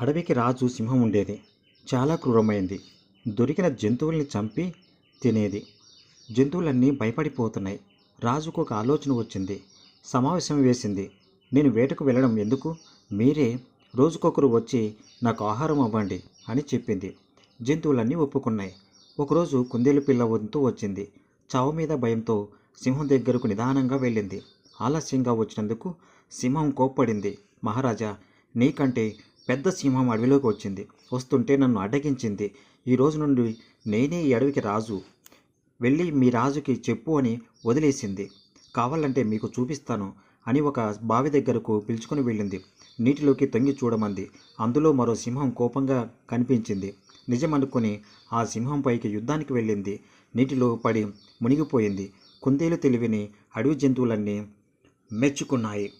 అడవికి రాజు సింహం ఉండేది. చాలా క్రూరమైంది. దొరికిన జంతువుల్ని చంపి తినేది. జంతువులన్నీ భయపడిపోతున్నాయి. రాజుకు ఒక ఆలోచన వచ్చింది. సమావేశం వేసింది. నేను వేటకు వెళ్ళడం ఎందుకు? మీరే రోజుకొకరు వచ్చి నాకు ఆహారం అవ్వండి అని చెప్పింది. జంతువులన్నీ ఒప్పుకున్నాయి. ఒకరోజు కుందేలు పిల్ల వంతు వచ్చింది. చావు మీద భయంతో సింహం దగ్గరకు నిదానంగా వెళ్ళింది. ఆలస్యంగా వచ్చినందుకు సింహం కోప్పడింది. మహారాజా నీకంటే పెద్ద సింహం అడవిలోకి వచ్చింది. వస్తుంటే నన్ను అడ్డగించింది. ఈ రోజు నుండి నేనే ఈ అడవికి రాజు. వెళ్ళి మీ రాజుకి చెప్పు అని వదిలేసింది. కావాలంటే మీకు చూపిస్తాను అని ఒక బావి దగ్గరకు పిలుచుకొని వెళ్ళింది. నీటిలోకి తొంగి చూడమంది. అందులో మరో సింహం కోపంగా కనిపించింది. నిజమనుకుని ఆ సింహం పైకి యుద్ధానికి వెళ్ళింది. నీటిలో పడి మునిగిపోయింది. కుందేలు తెలివిని అడవి జంతువులన్నీ మెచ్చుకున్నాయి.